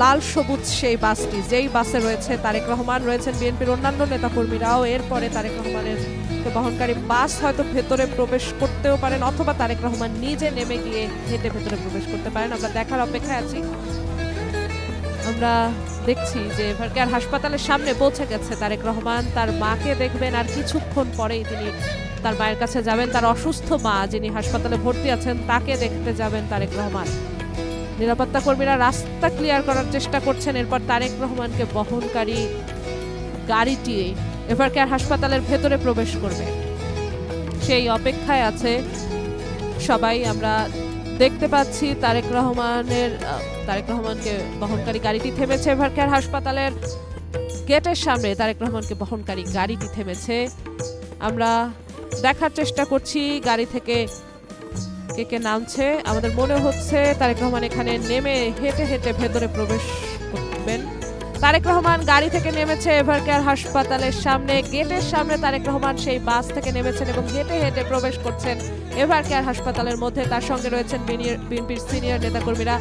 লাল সবুজ সেই বাসটি। যেই বাসে রয়েছে তারেক রহমান, রয়েছেন বিএনপির অন্যান্য নেতাকর্মীরাও। এরপরে তারেক রহমানের বহনকারী বাস হয়তো ভেতরে প্রবেশ করতেও পারেন, অথবা তারেক রহমান নিজে নেমে গিয়ে হেঁটে ভেতরে প্রবেশ করতে পারেন। আমরা দেখার অপেক্ষায় আছি। আমরা দেখছি যে ভারকেয়ার হাসপাতালের সামনে পৌঁছে গেছে তারেক রহমান। তার মাকে দেখবেন আর কিছুক্ষণ পরেই তিনি তার মায়ের কাছে যাবেন। তার অসুস্থ মা যিনি হাসপাতালে ভর্তি আছেন, তাকে দেখতে যাবেন তারেক রহমান। নিরাপত্তা কর্মীরা রাস্তা ক্লিয়ার করার চেষ্টা করছেন। এরপর তারেক রহমানকে বহনকারী গাড়িটি এভারকেয়ার হাসপাতালের ভেতরে প্রবেশ করবে। সেই অপেক্ষায় আছে সবাই। আমরা দেখতে পাচ্ছি তারেক রহমানের তারেক রহমানকে বহনকারী গাড়িটি থেমেছে এভারকেয়ার হাসপাতালের গেটের সামনে। তারেক রহমানকে বহনকারী গাড়িটি থেমেছে। আমরা দেখার চেষ্টা করছি গাড়ি থেকে কে কে নামছে, আমাদের মনে হচ্ছে তারেক রহমান এখানে নেমে হেঁটে হেঁটে ভেতরে প্রবেশ করবেন। তারেক রহমান গাড়ি থেকে নেমেছে এভারকেয়ার হাসপাতালের সামনে, গেটের সামনে তারেক রহমান সেই বাস থেকে নেমেছেন এবং হেঁটে হেঁটে প্রবেশ করছেন এভারকেয়ার হাসপাতালের মধ্যে। তার সঙ্গে রয়েছেন বিএনপির সিনিয়র নেতাকর্মীরা।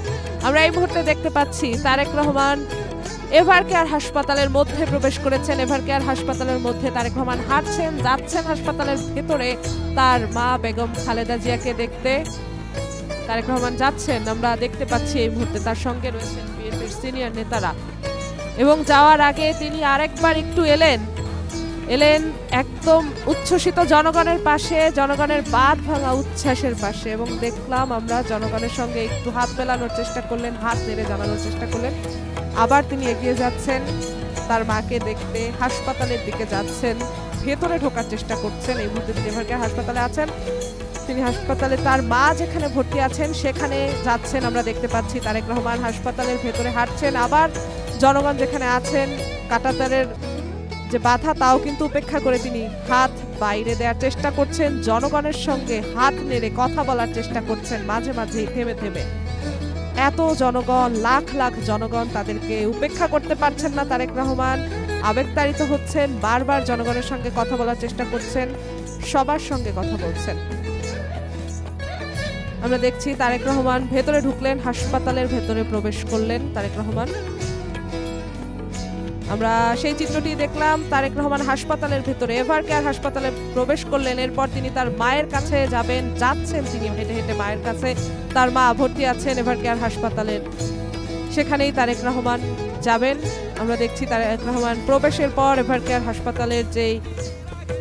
আমরা এই মুহূর্তে দেখতে পাচ্ছি তারেক রহমান এভার কেয়ার হাসপাতালের মধ্যে প্রবেশ করেছেন, এভার কেয়ার হাসপাতালের মধ্যে তারেক রহমান হাঁটছেন, যাচ্ছেন হাসপাতালের ভেতরে। তার মা বেগম খালেদা জিয়াকে দেখতে তারেক রহমান যাচ্ছেন। আমরা দেখতে পাচ্ছি এই মুহূর্তে তার সঙ্গে রয়েছেন বিএনপির সিনিয়র নেতারা। এবং যাওয়ার আগে তিনি আরেকবার একটু এলেন। এলেন একদম উচ্ছ্বসিত জনগণের পাশে, জনগণের বাদ ভাঙা উচ্ছ্বাসের পাশে এবং দেখলাম আমরা জনগণের সঙ্গে একটু হাত মেলানোর চেষ্টা করলেন, হাত নেড়ে জানানোর চেষ্টা করলেন। আবার তিনি এগিয়ে যাচ্ছেন, তার মাকে দেখতে হাসপাতালের দিকে যাচ্ছেন, ভেতরে ঢোকার চেষ্টা করছেন। এই মুহূর্তে তিনি এভারকেয়ার হাসপাতালে আছেন। তিনি হাসপাতালে তার মা যেখানে ভর্তি আছেন, সেখানে যাচ্ছেন। আমরা দেখতে পাচ্ছি তারেক রহমান হাসপাতালের ভেতরে হাঁটছেন। আবার জনগণ যেখানে আছেন, কাটাতারের যে বাধা তাও কিন্তু উপেক্ষা করে তিনি হাত বাইরে দেওয়ার চেষ্টা করছেন, জনগণের সঙ্গে হাত নেড়ে কথা বলার চেষ্টা করছেন মাঝে মাঝেই থেমে থেমে। এত জনগণ, লাখ লাখ জনগণ তাদেরকে উপেক্ষা করতে পারছেন না তারেক রহমান। আবেগতাড়িত হচ্ছেন, বারবার জনগণের সঙ্গে কথা বলার চেষ্টা করছেন, সবার সঙ্গে কথা বলছেন। আমরা দেখছি তারেক রহমান ভেতরে ঢুকলেন, হাসপাতালের ভেতরে প্রবেশ করলেন তারেক রহমান। আমরা সেই চিত্রটি দেখলাম তারেক রহমান হাসপাতালের ভেতরে। এভার কেয়ার হাসপাতালে প্রবেশ করলেন, এরপর তিনি তার মায়ের কাছে যাবেন, যাচ্ছেন তিনি হেঁটে হেঁটে মায়ের কাছে। তার মা ভর্তি আছেন এভার কেয়ার হাসপাতালের। সেখানেই তারেক রহমান যাবেন। আমরা দেখছি তারেক রহমান প্রবেশের পর এভার কেয়ার হাসপাতালের যেই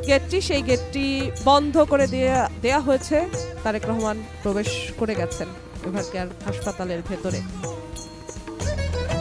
গেটটি, সেই গেটটি বন্ধ করে দেয়া দেয়া হয়েছে। তারেক রহমান প্রবেশ করে গেছেন এভার কেয়ার হাসপাতালের ভেতরে।